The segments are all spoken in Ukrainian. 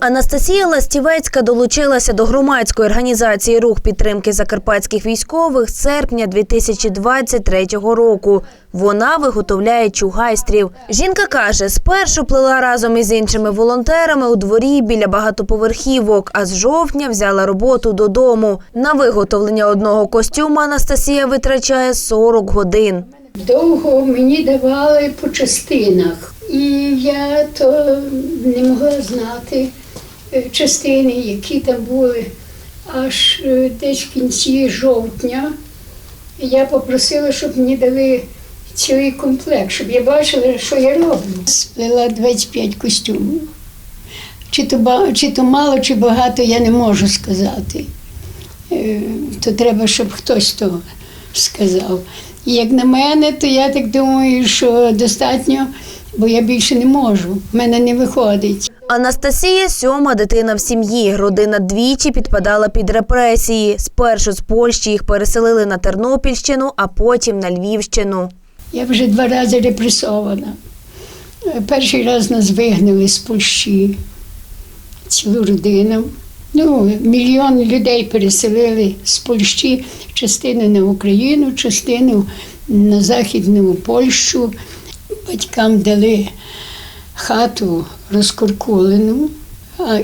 Анастасія Ластівецька долучилася до громадської організації Рух підтримки закарпатських військових з серпня 2023 року. Вона виготовляє чугайстрів. Жінка каже, спершу плела разом із іншими волонтерами у дворі біля багатоповерхівок, а з жовтня взяла роботу додому. На виготовлення одного костюма Анастасія витрачає 40 годин. Довго мені давали по частинах, і я то не могла знати е, частини, які там були. Аж е, десь в кінці жовтня я попросила, щоб мені дали цілий комплект, щоб я бачила, що я роблю. Сплела 25 костюмів. Чи то, чи то мало, чи багато, я не можу сказати. Е, То треба, щоб хтось то сказав. І як на мене, то я так думаю, що достатньо, бо я більше не можу. В мене не виходить. Анастасія сьома дитина в сім'ї. Родина двічі підпадала під репресії. Спершу з Польщі їх переселили на Тернопільщину, а потім на Львівщину. Я вже два рази репресована. Перший раз нас вигнали з Польщі, цілу родину. Ну, мільйон людей переселили з Польщі, частину на Україну, частину на Західну Польщу. Батькам дали хату розкуркулену,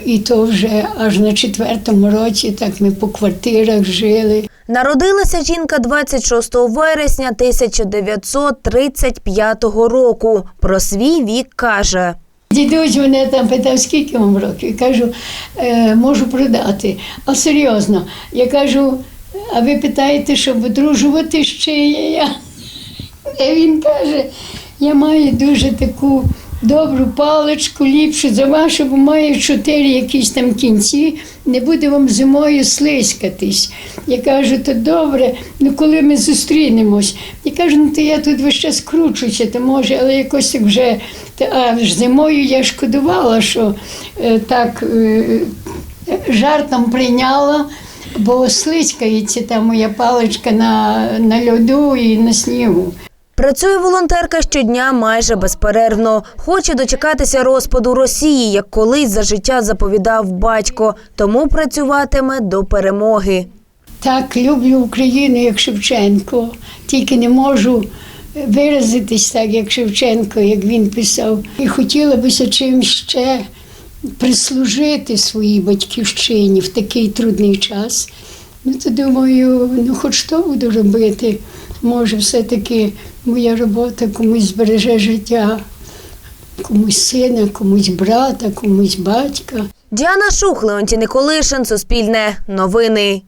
і то вже аж на четвертому році так ми по квартирах жили. Народилася жінка 26 вересня 1935 року. Про свій вік каже. Дідусь мене там питав, скільки вам років. Я кажу, е, можу продати. А серйозно, я кажу, а ви питаєте, щоб одружувати ще я. І він каже, я маю дуже таку добру паличку, ліпшу за вашу, бо маю чотири якісь там кінці, не буде вам зимою слизькатись. Я кажу, то добре, ну коли ми зустрінемось. Я кажу, ну то я тут весь час кручуся, то може, але якось так вже. А зимою я шкодувала, що е, так е, жартом прийняла, бо слизькається та моя паличка на, на льоду і на снігу. Працює волонтерка щодня майже безперервно. Хоче дочекатися розпаду Росії, як колись за життя заповідав батько. Тому працюватиме до перемоги. Так, люблю Україну, як Шевченко, тільки не можу виразитись так, як Шевченко, як він писав. І хотіла бися чим ще прислужити своїй батьківщині в такий трудний час. Ну, то думаю, ну хоч то буду робити. Може, все-таки моя робота комусь збереже життя, комусь сина, комусь брата, комусь батька. Діана Шух, Леонтій Николишин, Суспільне, Новини.